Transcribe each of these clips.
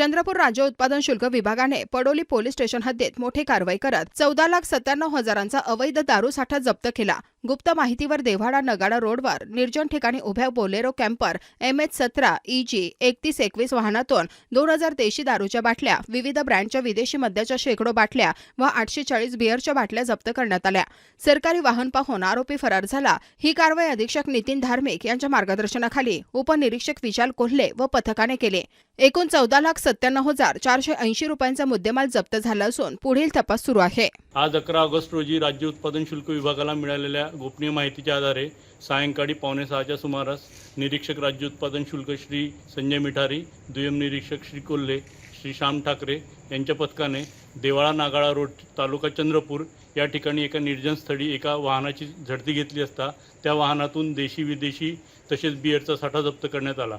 चंद्रपूर राज्य उत्पादन शुल्क विभागाने पडोली पोलीस स्टेशन हद्दीत मोठी कारवाई करत चौदा लाख सत्त्याण्णव हजारांचा अवैध दारू साठा जप्त केला. गुप्त माहितीवर देव्हाडा नगाडा रोडवर निर्जन ठिकाणी उभ्या बोलेरो कॅम्पर एम एच सतरा ईजी एकतीस एकवीस वाहनातून दोन हजार देशी दारूच्या बाटल्या विविध ब्रँडच्या विदेशी मद्याच्या शेकडो बाटल्या व आठशे चाळीस बिअरच्या बाटल्या जप्त करण्यात आल्या. सरकारी वाहन पाहून आरोपी फरार झाला. ही कारवाई अधीक्षक नितीन धार्मिक यांच्या मार्गदर्शनाखाली. उपनिरीक्षक विशाल कोल्हे व पथकाने केले. एकूण चौदा लाख सत्त्याण्णव हजार चारशे ऐंशी रुपयांचा मुद्देमाल जप्त झाला असून पुढील तपास सुरू आहे. आज अकरा ऑगस्ट रोजी राज्य उत्पादन शुल्क विभागाला मिळालेल्या गोपनीय माहितीच्या आधारे सायंकाळी पावणे सहाच्या सुमारास निरीक्षक राज्य उत्पादन शुल्क श्री संजय मिठारी दुय्यम निरीक्षक श्री कोल्हे श्री श्याम ठाकरे यांच्या पथकाने देवाळा नागाळा रोड तालुका चंद्रपूर या ठिकाणी एका निर्जन स्थळी एका वाहनाची झडती घेतली असता त्या वाहनातून देशी विदेशी तसेच बिअरचा साठा जप्त करण्यात आला.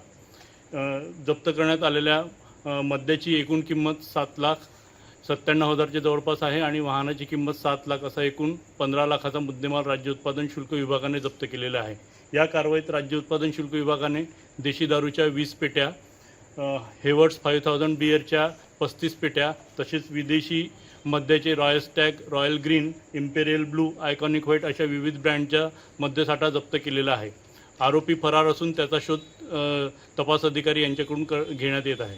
जप्त करण्यात आलेल्या मद्याची एकूण किंमत सात लाख सत्त्याण्णव हजारच्या जवळपास आहे आणि वाहनाची किंमत सात लाख असा एकूण पंधरा लाखाचा मुद्देमाल राज्य उत्पादन शुल्क विभागाने जप्त केलेला आहे. या कारवाईत राज्य उत्पादन शुल्क विभागाने देशी दारूच्या वीस पेट्या अ, हेवर्ड्स फाईव्ह थाउजंड बियरच्या पस्तीस पेट्या तसेच विदेशी मद्याचे Royal Stag Royal Green Imperial Blue Iconic White अशा विविध ब्रँडच्या मद्यसाठा जप्त केलेला आहे. आरोपी फरार असून त्याचा शोध तपास अधिकारी यांच्याकडून क घेण्यात येत आहे.